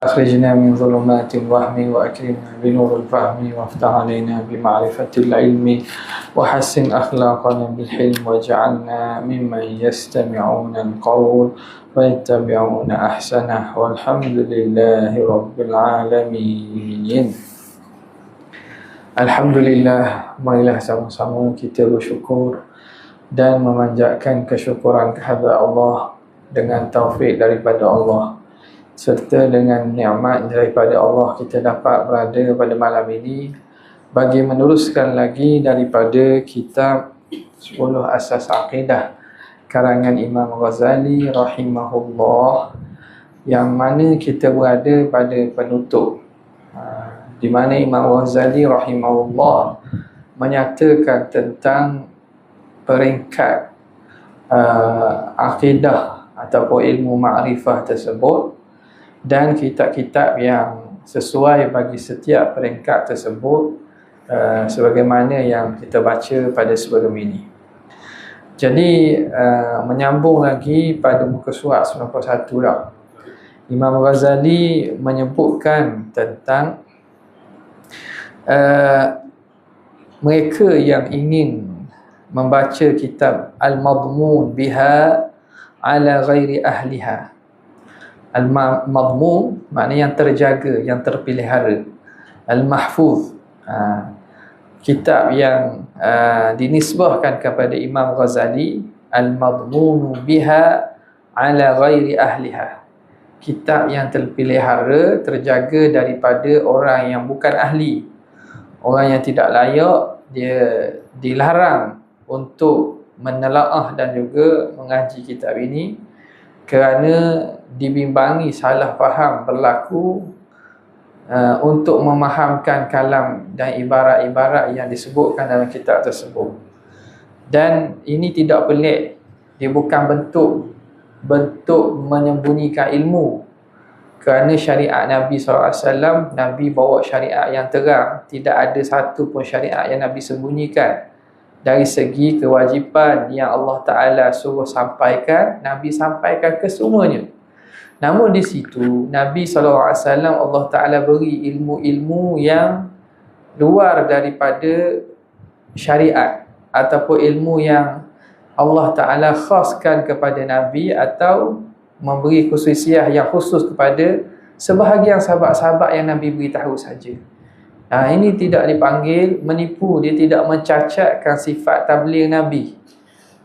أخرجنا من ظلمات الوهم وأكرمنا بنور الفهم وافتح علينا بمعرفة العلم وحسن أخلاقنا بالحلم واجعلنا ممن يستمعون القول ويتبعون أحسنه والحمد لله رب العالمين. Alhamdulillah, marilah sama-sama kita bersyukur dan memanjatkan kesyukuran kehadrat Allah dengan taufik daripada Allah. Serta dengan nikmat daripada Allah kita dapat berada pada malam ini. Bagi meneruskan lagi daripada kitab 10 Asas Aqidah karangan Imam Ghazali rahimahullah yang mana kita berada pada penutup. Di mana Imam Ghazali rahimahullah menyatakan tentang peringkat uh, akidah ataupun ilmu makrifah tersebut dan kitab-kitab yang sesuai bagi setiap peringkat tersebut uh, sebagaimana yang kita baca pada sebelum ini. Jadi uh, menyambung lagi pada muka surat 91 lah. Imam Ghazali menyebutkan tentang uh, mereka yang ingin membaca kitab Al-Madmun biha ala ghairi ahliha Al-Madmun maknanya yang terjaga, yang terpelihara. Al-Mahfuz uh, kitab yang uh, dinisbahkan kepada Imam Ghazali Al-Madmun biha ala ghairi ahliha. Kitab yang terpelihara terjaga daripada orang yang bukan ahli. Orang yang tidak layak dia dilarang untuk menelaah dan juga mengaji kitab ini kerana dibimbangi salah faham berlaku uh, untuk memahamkan kalam dan ibarat-ibarat yang disebutkan dalam kitab tersebut dan ini tidak pelik dia bukan bentuk bentuk menyembunyikan ilmu kerana syariat Nabi SAW, Nabi bawa syariat yang terang. Tidak ada satu pun syariat yang Nabi sembunyikan. Dari segi kewajipan yang Allah Ta'ala suruh sampaikan, Nabi sampaikan ke semuanya. Namun di situ, Nabi SAW Allah Ta'ala beri ilmu-ilmu yang luar daripada syariat. Ataupun ilmu yang Allah Ta'ala khaskan kepada Nabi atau memberi khususiah yang khusus kepada sebahagian sahabat-sahabat yang Nabi beritahu saja. Ha, ini tidak dipanggil menipu, dia tidak mencacatkan sifat tabligh Nabi.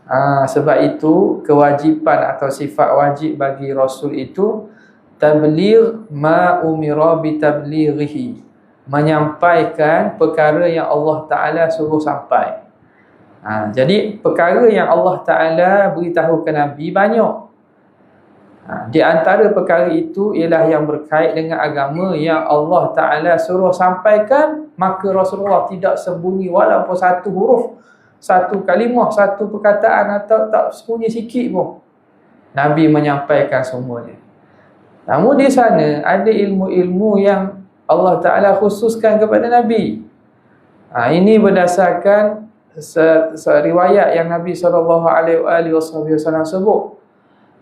Ha, sebab itu kewajipan atau sifat wajib bagi Rasul itu tabligh ma umira bi tablighihi. Menyampaikan perkara yang Allah Taala suruh sampai. Ha, jadi perkara yang Allah Taala beritahu ke Nabi banyak. Ha, di antara perkara itu ialah yang berkait dengan agama yang Allah Ta'ala suruh sampaikan maka Rasulullah tidak sembunyi walaupun satu huruf satu kalimah, satu perkataan atau tak sembunyi sikit pun. Nabi menyampaikan semuanya. Namun di sana ada ilmu-ilmu yang Allah Ta'ala khususkan kepada Nabi. Ha, ini berdasarkan se, se riwayat yang Nabi SAW sebut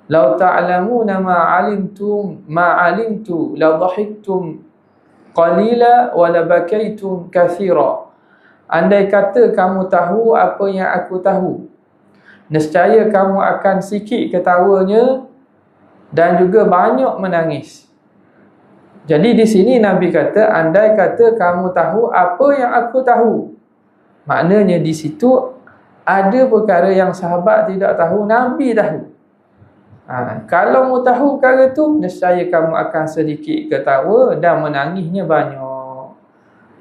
Lau ta'lamuna ma 'alimtum ma 'alimtu la dhahiktum qalila wa la bakaitum. Andai kata kamu tahu apa yang aku tahu, nescaya kamu akan sikit ketawanya dan juga banyak menangis. Jadi di sini Nabi kata andai kata kamu tahu apa yang aku tahu. Maknanya di situ ada perkara yang sahabat tidak tahu, Nabi tahu. Ha, kalau mu tahu perkara tu, nescaya kamu akan sedikit ketawa dan menangisnya banyak.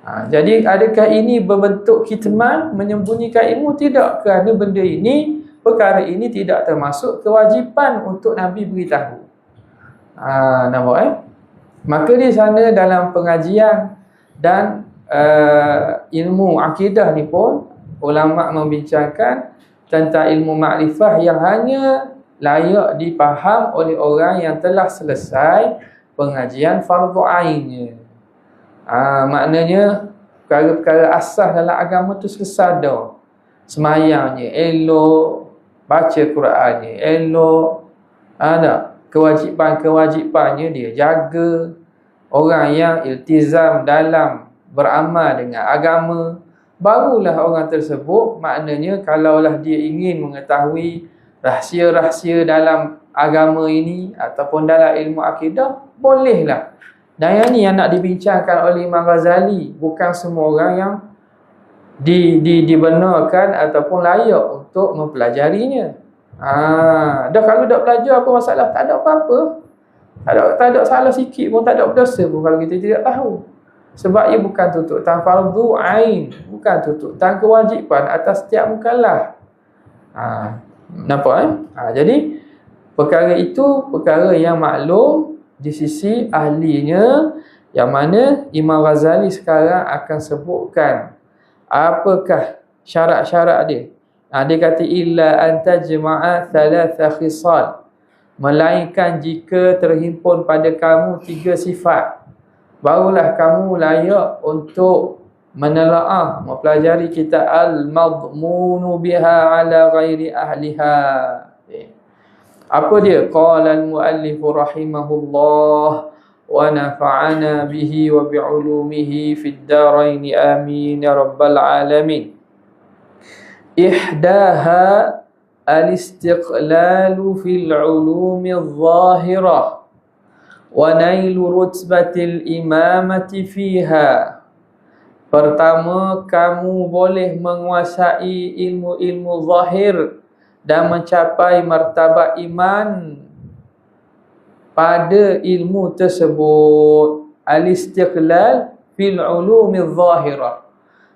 Ha, jadi adakah ini berbentuk kitman menyembunyikan ilmu? Tidak. Kerana benda ini, perkara ini tidak termasuk kewajipan untuk Nabi beritahu. Ha, nampak eh? Maka di sana dalam pengajian dan uh, ilmu akidah ni pun, ulama membincangkan tentang ilmu makrifah yang hanya layak dipaham oleh orang yang telah selesai pengajian fardu ainnya. Ha, maknanya perkara-perkara asas dalam agama tu selesai dah. Semayangnya elok, baca Qurannya elok. Ada ha, kewajipan-kewajipannya dia jaga. orang yang iltizam dalam beramal dengan agama barulah orang tersebut maknanya kalaulah dia ingin mengetahui rahsia-rahsia dalam agama ini ataupun dalam ilmu akidah bolehlah. Dan yang ni yang nak dibincangkan oleh Imam Ghazali bukan semua orang yang di, di, dibenarkan ataupun layak untuk mempelajarinya. Ha, dah kalau dah belajar apa masalah tak ada apa-apa. Tak ada, tak ada salah sikit pun tak ada berdosa pun kalau kita tidak tahu. Sebab ia bukan tuntutan fardu ain bukan tuntutan kewajipan atas setiap mukallaf ha, nampak eh? Ha, jadi perkara itu perkara yang maklum di sisi ahlinya yang mana Imam Ghazali sekarang akan sebutkan apakah syarat-syarat dia. Ha, dia kata illa antajma'a thalatha khisal. Melainkan jika terhimpun pada kamu tiga sifat. Barulah kamu layak untuk menelaah mempelajari kitab al-madmunu biha ala ghairi ahliha apa dia qala al-muallif rahimahullah wa nafa'ana bihi wa bi'ulumihi fid darain amin ya rabbal alamin ihdaha al-istiqlalu fil ulumi adh-dhahirah ونيل رتبة الإمامة فيها Pertama, kamu boleh menguasai ilmu-ilmu zahir dan mencapai martabat iman pada ilmu tersebut. Al-istiqlal fil ulumi zahirah.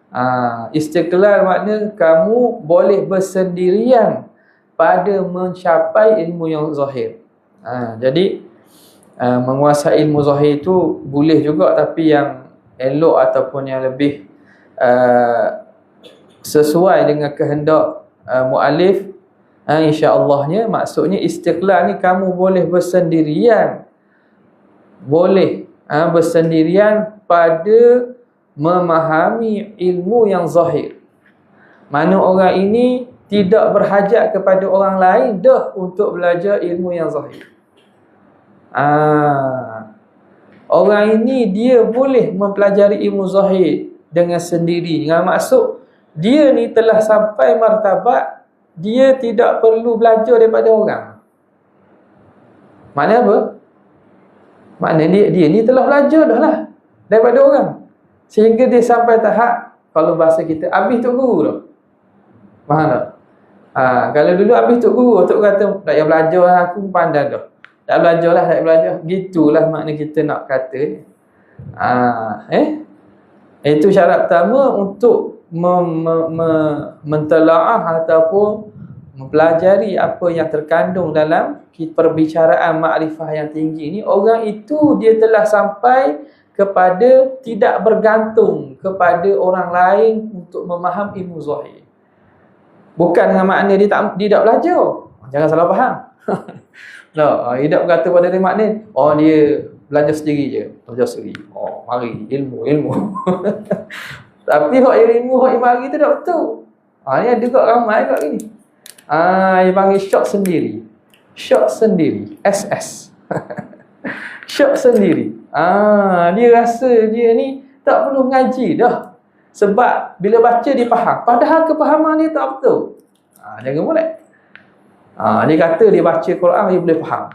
Ha, istiqlal makna kamu boleh bersendirian pada mencapai ilmu yang zahir. Ha, jadi, uh, menguasai ilmu zahir itu boleh juga tapi yang elok ataupun yang lebih uh, sesuai dengan kehendak uh, muallif uh, insya-Allahnya maksudnya istiqlal ni kamu boleh bersendirian. Boleh uh, bersendirian pada memahami ilmu yang zahir. Mana orang ini tidak berhajat kepada orang lain dah untuk belajar ilmu yang zahir. Ah, orang ini dia boleh mempelajari ilmu zahir dengan sendiri. Dengan maksud dia ni telah sampai martabat dia tidak perlu belajar daripada orang. Mana apa? Makna dia, dia ni telah belajar dah lah daripada orang. Sehingga dia sampai tahap kalau bahasa kita habis tu guru dah. Faham tak? Ha, kalau dulu habis tu guru, tu kata tak payah belajar lah, aku pandai dah. Tak belajar lah, tak belajar. Gitulah makna kita nak kata. Ha, eh? Itu syarat pertama untuk mentelaah ataupun mempelajari apa yang terkandung dalam perbicaraan makrifah yang tinggi ni. Orang itu dia telah sampai kepada tidak bergantung kepada orang lain untuk memaham ilmu zahir. Bukan dengan makna dia tak, dia tak belajar. Jangan salah faham. No, uh, tidak berkata pada dia makna, oh dia belajar sendiri je, belajar sendiri. Oh, mari ilmu, ilmu. Tapi hak ilmu hak mari tu tak betul. Ha ni ada kat ramai kat gini. Ah, dia panggil shock sendiri. Shock sendiri, SS. shock sendiri. Ah, dia rasa dia ni tak perlu ngaji dah. Sebab bila baca dia faham. Padahal kepahaman dia tak betul. Ah, jangan boleh. Ha, dia kata dia baca Quran dia boleh faham.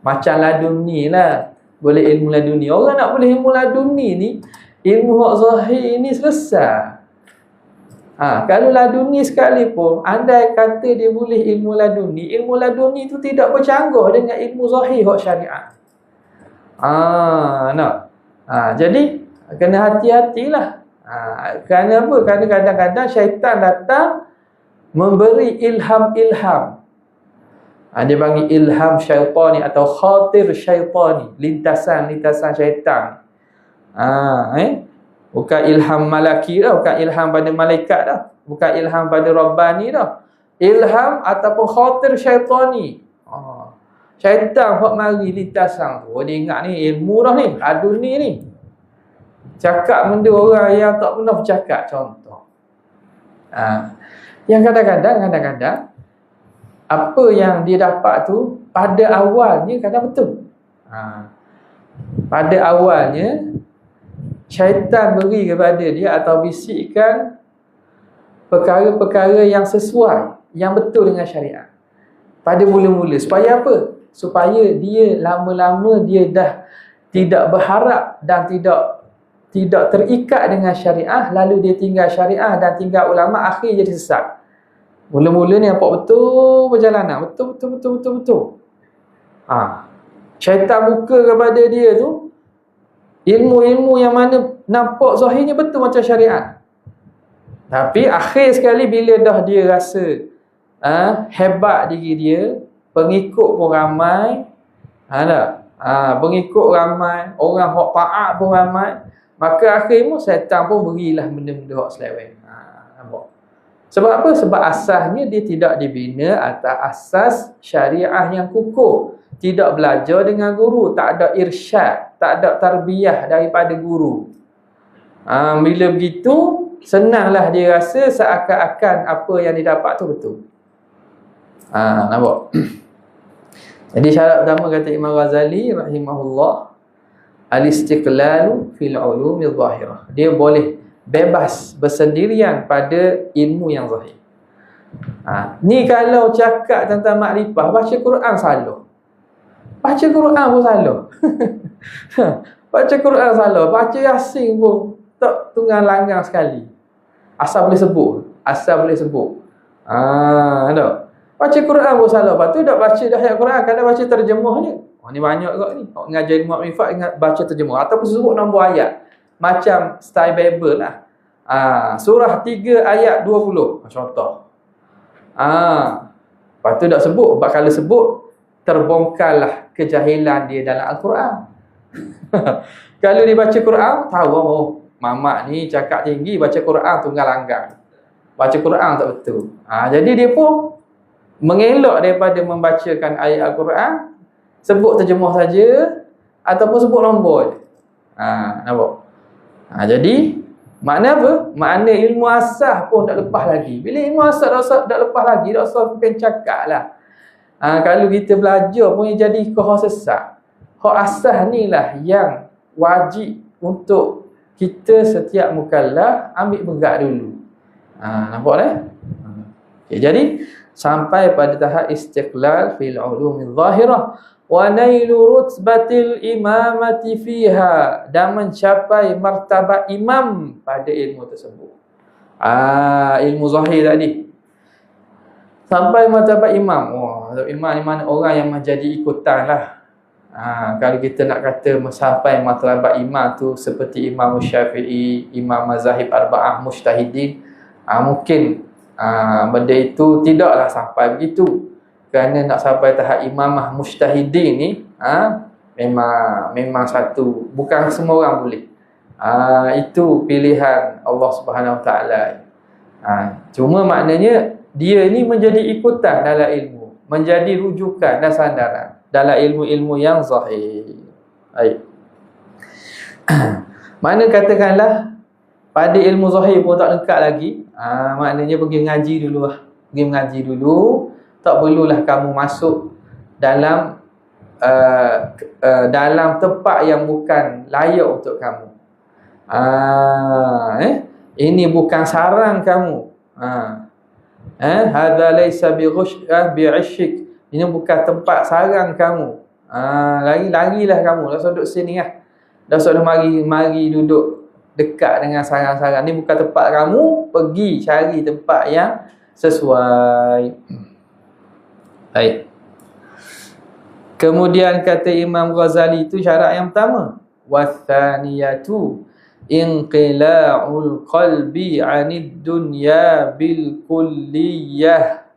Macam laduni lah. Boleh ilmu laduni. Orang nak boleh ilmu laduni ni, ilmu hak zahir ni selesai. Ha, kalau laduni sekalipun, anda kata dia boleh ilmu laduni, ilmu laduni tu tidak bercanggah dengan ilmu zahir hak syariat. Ha, nak. Ha, jadi, kena hati-hatilah. Ha, kerana apa? Kerana kadang-kadang syaitan datang memberi ilham-ilham. Ha, dia panggil ilham syaitani atau khatir syaitani. Lintasan-lintasan syaitan. Ha, eh? Bukan ilham malaki dah. Bukan ilham pada malaikat dah. Bukan ilham pada Rabbani dah. Ilham ataupun khatir syaitani. Ha. Syaitan buat mari lintasan tu. Oh, dia ingat ni ilmu dah ni. Adun ni ni. Cakap benda orang yang tak pernah bercakap. Contoh. Ha. Yang kadang-kadang, kadang-kadang apa yang dia dapat tu pada awalnya kadang betul. Ha. pada awalnya syaitan beri kepada dia atau bisikkan perkara-perkara yang sesuai yang betul dengan syariat pada mula-mula supaya apa supaya dia lama-lama dia dah tidak berharap dan tidak tidak terikat dengan syariah lalu dia tinggal syariah dan tinggal ulama akhir jadi sesat mula-mula ni nampak betul perjalanan. Betul betul betul betul betul. Ha. syaitan buka kepada dia tu ilmu-ilmu yang mana nampak zahirnya betul macam syariat. Tapi akhir sekali bila dah dia rasa ha, hebat diri dia pengikut pun ramai ha, tak? Ha, pengikut ramai orang hok taat pun ramai maka akhirnya syaitan pun berilah benda-benda hok seleweng ha, sebab apa? Sebab asasnya dia tidak dibina atas asas syariah yang kukuh. Tidak belajar dengan guru. Tak ada irsyad. Tak ada tarbiyah daripada guru. Ha, bila begitu, senanglah dia rasa seakan-akan apa yang dia dapat tu betul. Ha, nampak? Jadi syarat pertama kata Imam Ghazali rahimahullah al-istiqlalu fil ulumi zahirah. Dia boleh bebas bersendirian pada ilmu yang zahir. Ha, ni kalau cakap tentang makrifah baca Quran salah. Baca Quran pun salah. baca Quran salah, baca Yasin pun tak tunggang langgang sekali. Asal boleh sebut, asal boleh sebut. Ha, ada. Baca Quran pun salah. Lepas tu dah baca dah ayat Quran, kadang baca terjemahnya. Oh ni banyak kot ni. Kau ngajar ilmu makrifat ingat baca terjemah ataupun sebut nombor ayat. Macam style Bible lah. Ah, surah 3 ayat 20 contoh. Ah. Lepas tu dah sebut, sebab kalau sebut terbongkarlah kejahilan dia dalam Al-Quran. kalau dia baca Quran, tahu oh, mamak ni cakap tinggi baca Quran tunggal langgang. Baca Quran tak betul. Ah, jadi dia pun mengelak daripada membacakan ayat Al-Quran sebut terjemah saja ataupun sebut nombor. Ah, nampak? Ha, jadi makna apa? Makna ilmu asah pun tak lepas lagi. Bila ilmu asah dah, tak lepas lagi, tak usah bukan cakap lah. Ha, kalau kita belajar pun jadi kau sesat. Hak asah ni lah yang wajib untuk kita setiap mukallaf ambil berat dulu. Ha, nampak tak? Okay, jadi sampai pada tahap istiqlal fil ulumi zahirah wa nailu rutbatil imamati fiha dan mencapai martabat imam pada ilmu tersebut. Ah ilmu zahir tadi. Sampai martabat imam. Oh, imam ni mana orang yang menjadi ikutan lah. Ah, kalau kita nak kata sampai martabat imam tu seperti Imam Syafi'i, Imam Mazahib Arba'ah Mujtahidin, ah, mungkin ah, benda itu tidaklah sampai begitu. Kerana nak sampai tahap imamah mujtahidin ni ha, memang memang satu. Bukan semua orang boleh. Ha, itu pilihan Allah Subhanahu taala. Ha, cuma maknanya dia ni menjadi ikutan dalam ilmu menjadi rujukan dan sandaran dalam ilmu-ilmu yang zahir. Baik. Mana katakanlah pada ilmu zahir pun tak lengkap lagi ha, maknanya pergi mengaji dulu lah pergi mengaji dulu tak perlulah kamu masuk dalam uh, uh, dalam tempat yang bukan layak untuk kamu. Uh, eh? Ini bukan sarang kamu. Uh. Eh, hadza laysa bi ghushah bi Ini bukan tempat sarang kamu. Ah, lari-larilah kamu. Dah duduk sini lah. Dah sudah mari mari duduk dekat dengan sarang-sarang. Ini bukan tempat kamu. Pergi cari tempat yang sesuai. Baik. Kemudian kata Imam Ghazali itu syarat yang pertama. Wathaniyatu inqila'ul qalbi 'anid dunya bil kulliyah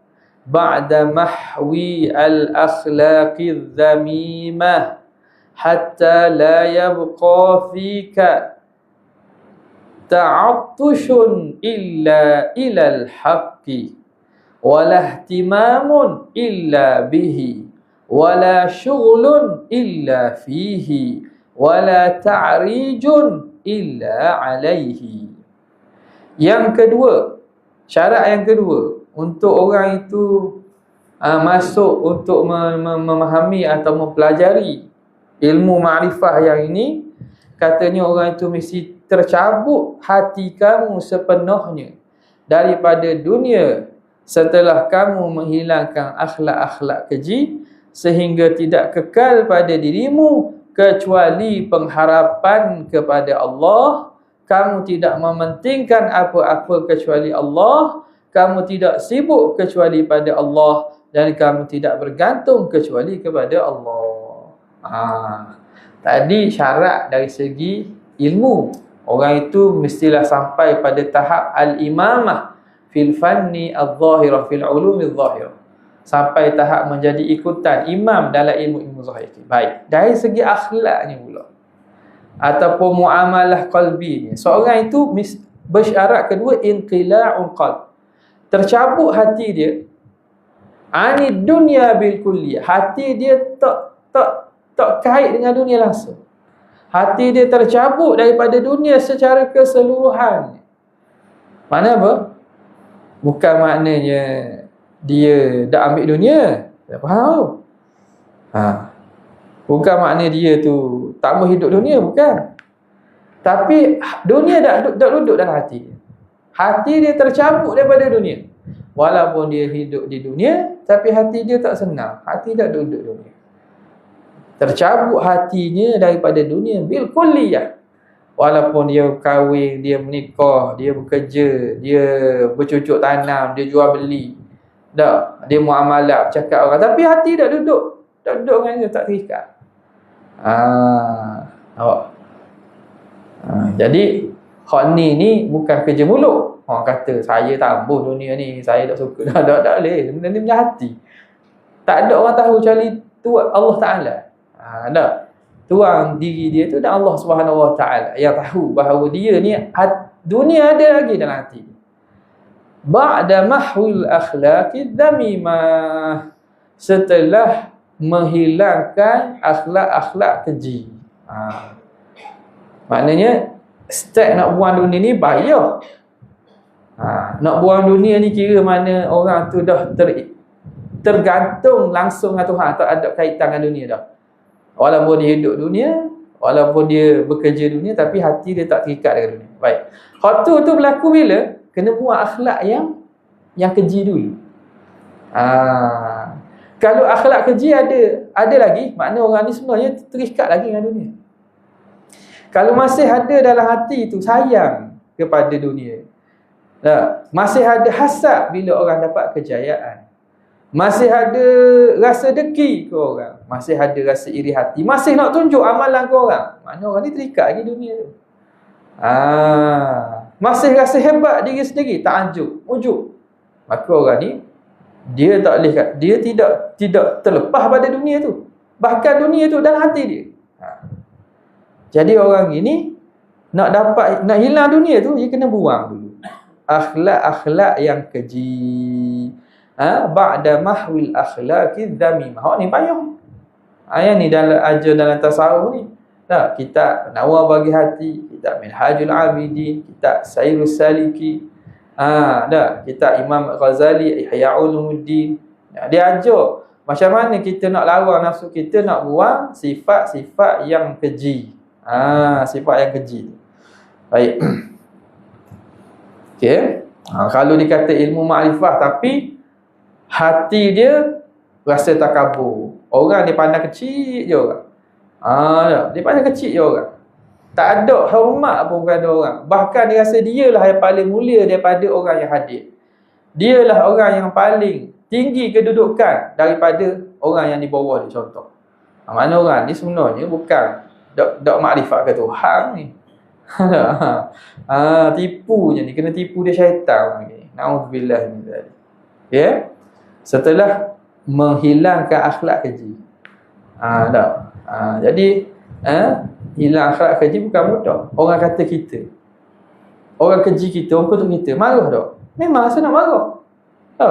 ba'da mahwi al akhlaqidh dhamimah hatta la yabqa fika ta'attushun illa ila al haqqi wala ihtimamun illa bihi wala syughlun illa fihi wala ta'rijun illa alaihi. Yang kedua syarat yang kedua untuk orang itu uh, masuk untuk mem memahami atau mempelajari ilmu ma'rifah yang ini katanya orang itu mesti tercabut hati kamu sepenuhnya daripada dunia setelah kamu menghilangkan akhlak-akhlak keji sehingga tidak kekal pada dirimu kecuali pengharapan kepada Allah kamu tidak mementingkan apa-apa kecuali Allah kamu tidak sibuk kecuali pada Allah dan kamu tidak bergantung kecuali kepada Allah. Ha. Tadi syarat dari segi ilmu. Orang itu mestilah sampai pada tahap al-imamah fil fanni al-zahirah fil ulumi al-zahirah. Sampai tahap menjadi ikutan imam dalam ilmu-ilmu zahir. Baik. Dari segi akhlaknya pula. Ataupun muamalah qalbi ni. Seorang itu bersyarat kedua inqila'ul qalb. Tercabut hati dia ani dunia bil kulliyah hati dia tak tak tak kait dengan dunia langsung hati dia tercabut daripada dunia secara keseluruhan. Mana apa? Bukan maknanya dia dah ambil dunia. Tak faham. Ha. Bukan maknanya dia tu tak mau hidup dunia bukan. Tapi dunia dah dah duduk dalam hati hati dia tercabut daripada dunia. Walaupun dia hidup di dunia Tapi hati dia tak senang. Hati tak duduk dunia Tercabut hatinya daripada dunia Bil kulliyah Walaupun dia kahwin, dia menikah Dia bekerja, dia bercucuk tanam Dia jual beli tak, Dia muamalah, cakap orang Tapi hati tak duduk Tak duduk dengan dia, tak terikat Ah, awak. Ah, jadi hak ni ni bukan kerja mulut Orang kata saya tambuh dunia ni, saya tak suka. Tak tak boleh. Ni punya hati. Tak ada orang tahu kecuali tu Allah Taala. Ha tak. Tuang diri dia tu dan Allah Subhanahu Taala yang tahu bahawa dia ni dunia ada lagi dalam hati. Ba'da mahwil akhlaqi dhamimah. Setelah menghilangkan akhlak-akhlak keji. Ha. Maknanya step nak buang dunia ni bahaya. Ha, nak buang dunia ni kira mana orang tu dah ter, tergantung langsung dengan Tuhan tak ada kaitan dengan dunia dah. Walaupun dia hidup dunia, walaupun dia bekerja dunia tapi hati dia tak terikat dengan dunia. Baik. Khatu tu berlaku bila? Kena buang akhlak yang yang keji dulu. Ha, kalau akhlak keji ada ada lagi, makna orang ni sebenarnya terikat lagi dengan dunia. Kalau masih ada dalam hati tu sayang kepada dunia, Tak. Masih ada hasad bila orang dapat kejayaan. Masih ada rasa deki ke orang. Masih ada rasa iri hati. Masih nak tunjuk amalan ke orang. Mana orang ni terikat lagi dunia tu. Ah, masih rasa hebat diri sendiri. Tak anjuk. Ujuk. Maka orang ni, dia tak boleh dia tidak tidak terlepas pada dunia tu. Bahkan dunia tu dalam hati dia. Ha. Jadi orang ini, nak dapat nak hilang dunia tu, dia kena buang dulu akhlak-akhlak yang keji. Ha? Ba'da mahwil dhamimah. Hak ni payah. Ayat ni dalam ajar dalam tasawuf ni. Tak, kita nawar bagi hati, kita minhajul abidin, kita sayrus saliki. Ha, dah, kita Imam Ghazali, Ihya Ulumuddin. Ha, dia ajar macam mana kita nak lawan nafsu kita nak buang sifat-sifat yang keji. Ha, sifat yang keji. Baik. Okay. Ha, kalau dikata ilmu ma'rifah tapi hati dia rasa tak kabur. Orang dia pandang kecil je orang. Ha, dia pandang kecil je orang. Tak ada hormat pun kepada orang. Bahkan dia rasa dia lah yang paling mulia daripada orang yang hadir. Dia lah orang yang paling tinggi kedudukan daripada orang yang di bawah dia contoh. Ha, mana orang ni sebenarnya bukan dok dok makrifat ke Tuhan ni. ha, tipu je ni kena tipu dia syaitan ni. Nauzubillah min zalik. Ya. Setelah menghilangkan akhlak keji. Ha, dah. Ha, jadi ha, hilang akhlak keji bukan mudah. Orang kata kita. Orang keji kita, orang kutuk kita, marah tak? Memang rasa nak marah. Ha,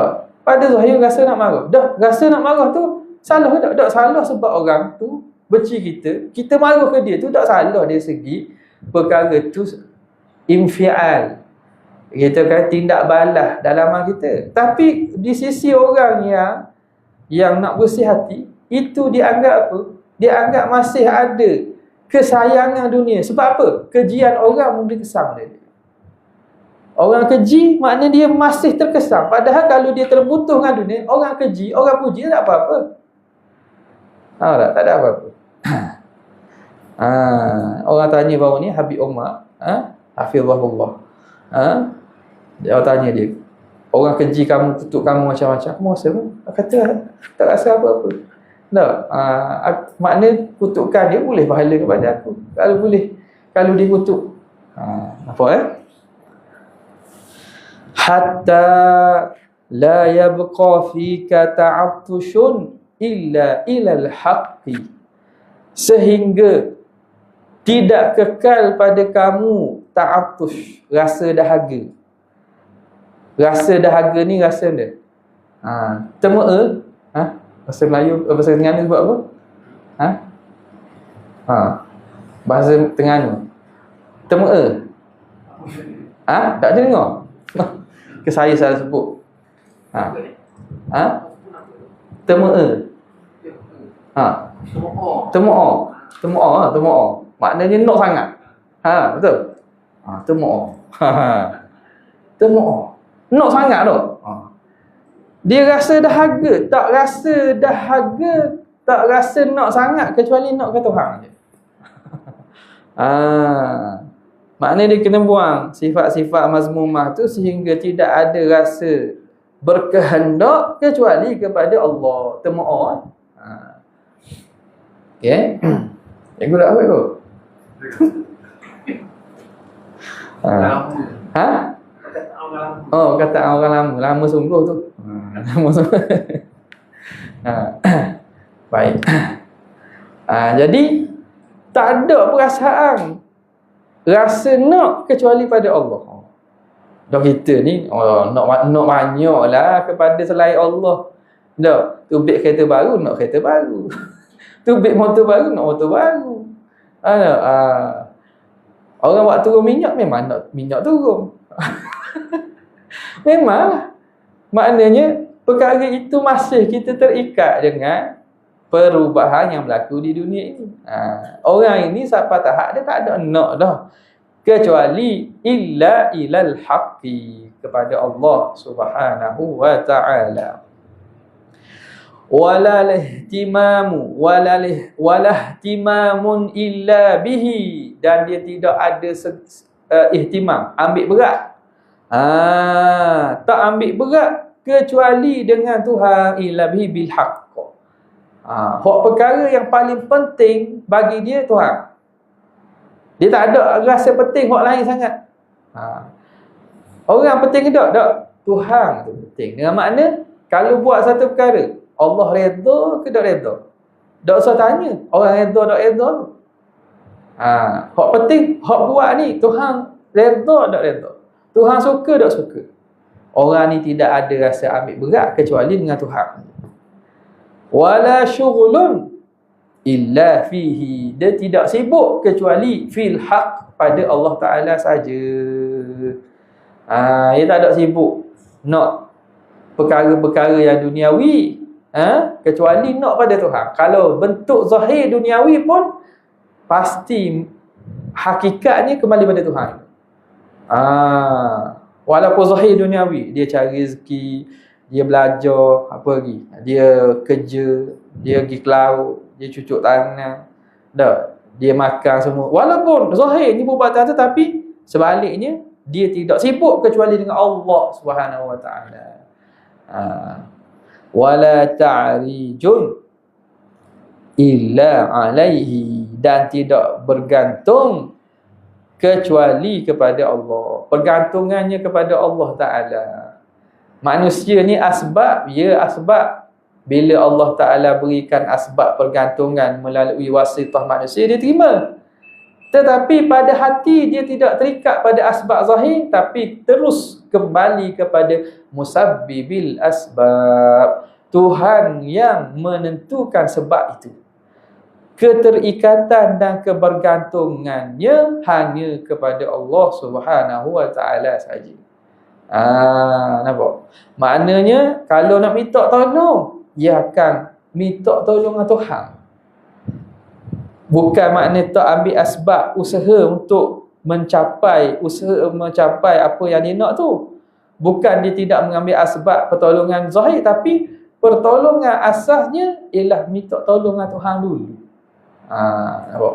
pada zahir rasa nak marah. Dah rasa nak marah tu salah ke tak? Tak salah sebab orang tu benci kita. Kita marah ke dia tu tak salah dia segi perkara tu infial kita kan tindak balas dalam kita tapi di sisi orang yang yang nak bersih hati itu dianggap apa Dia anggap masih ada kesayangan dunia. Sebab apa? Kejian orang mungkin kesam dia. Orang keji maknanya dia masih terkesan. Padahal kalau dia terbutuh dengan dunia, orang keji, orang puji tak apa-apa. Ha, tak? tak ada apa-apa. ha, orang tanya baru ni Habib Umar, ha? Hafizahullah. Ha? Dia tanya dia, orang keji kamu, tutup kamu macam-macam, kamu rasa apa? Kata, tak rasa apa-apa. Tak. Ha, maknanya kutukan dia boleh pahala kepada aku. Kalau boleh. Kalau dia kutuk. Apa eh? hatta la yabqa fika ta'attushun illa ilal haqqi sehingga tidak kekal pada kamu ta'attush rasa dahaga rasa dahaga ni rasa dia. Ha temua ha? Bahasa Melayu bahasa Terengganu sebab apa? Ha? Ha. Bahasa Terengganu. Temua ha? Tak dengar? Ke saya saya sebut. Ha. Ha? Temua ha. Temua temua ha temua maknanya nok sangat. Ha betul? Ha temua ha temua nok sangat tu ha dia rasa dahaga tak rasa dahaga tak rasa nak sangat kecuali nak ke Tuhan je ah Maknanya dia kena buang sifat-sifat mazmumah tu sehingga tidak ada rasa berkehendak kecuali kepada Allah. Temu'ah. Ha. Okay. Cikgu nak apa tu? ha. ha? Oh, kata orang lama. Lama sungguh tu. Ha. Lama sungguh. ha. Baik. Ha. Jadi, tak ada perasaan rasa nak kecuali pada Allah. Dah kita ni oh, nak nak banyaklah kepada selain Allah. Dah, tubik kereta baru nak kereta baru. tubik motor baru nak motor baru. Ada ah. Orang buat turun minyak memang nak minyak turun. memang maknanya perkara itu masih kita terikat dengan perubahan yang berlaku di dunia ini. Ha, orang ini siapa tahap dia tak ada nak dah. Kecuali illa ilal haqqi kepada Allah Subhanahu wa taala. Wala ihtimamu wala wala ihtimamun illa bihi dan dia tidak ada uh, ihtimam, ambil berat. Ah, tak ambil berat kecuali dengan Tuhan illa bihi bil haqq. Ha, hak perkara yang paling penting bagi dia Tuhan. Dia tak ada rasa penting hak lain sangat. Ha. Orang penting ke tak? Tak. Tuhan tu penting. Dengan makna, kalau buat satu perkara, Allah redha ke tak redha? Tak usah tanya. Orang redha tak redha. Ha. Hak penting, hak buat ni, Tuhan redha tak redha? Tuhan suka tak suka? Orang ni tidak ada rasa ambil berat kecuali dengan Tuhan wala syughlun illa fihi dia tidak sibuk kecuali fil haq pada Allah Taala saja ah dia tak ada sibuk nak perkara-perkara yang duniawi ha? kecuali nak pada Tuhan kalau bentuk zahir duniawi pun pasti hakikatnya kembali pada Tuhan ah walaupun zahir duniawi dia cari rezeki dia belajar apa lagi dia kerja dia pergi ke laut dia cucuk tangan dah dia makan semua walaupun zahir ni perbuatan tu tapi sebaliknya dia tidak sibuk kecuali dengan Allah Subhanahu wa taala ha. wala ta'rijun illa alaihi dan tidak bergantung kecuali kepada Allah pergantungannya kepada Allah taala Manusia ni asbab, ya asbab. Bila Allah Ta'ala berikan asbab pergantungan melalui wasitah manusia, dia terima. Tetapi pada hati dia tidak terikat pada asbab zahir, tapi terus kembali kepada musabbibil asbab. Tuhan yang menentukan sebab itu. Keterikatan dan kebergantungannya hanya kepada Allah Subhanahu Wa Taala saja. Ah, nampak? Maknanya kalau nak minta tolong, dia akan minta tolong Tuhan. bukan makna tak ambil asbab usaha untuk mencapai usaha mencapai apa yang dia nak tu bukan dia tidak mengambil asbab pertolongan zahir tapi pertolongan asasnya ialah minta tolong Tuhan dulu ha, nampak?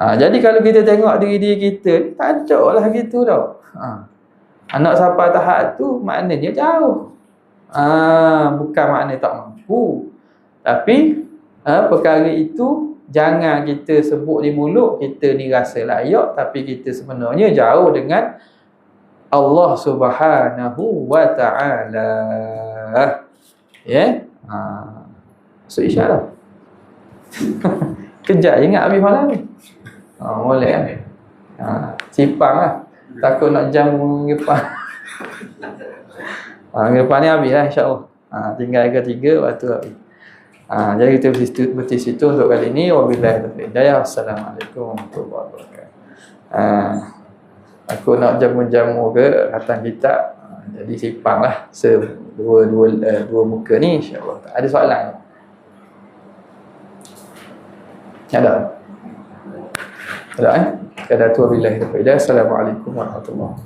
Ha, jadi kalau kita tengok diri-diri kita tak lah gitu tau ha. anak siapa tahap tu maknanya jauh ha, bukan makna tak mampu tapi ha, perkara itu jangan kita sebut di mulut kita ni rasa layak tapi kita sebenarnya jauh dengan Allah Subhanahu wa taala. Ya. Yeah? Ha. So isyarat. Kejap ingat habis malam ni. Ha, boleh kan? Ha, cipang lah. Takut nak jam depan. Ha, depan ni habis lah insyaAllah. Ha, tinggal ke tiga, waktu habis. Ha, jadi kita berhenti situ untuk kali ini. Wabillahi taufiq hidayah. Assalamualaikum warahmatullahi wabarakatuh. Ha, aku nak jamu-jamu ke hatan kita. Ha, jadi simpang lah dua, dua, uh, dua muka ni insyaAllah. Ada soalan? Ada? Ada eh? Kada tu wabillahi taufiq. Assalamualaikum warahmatullahi.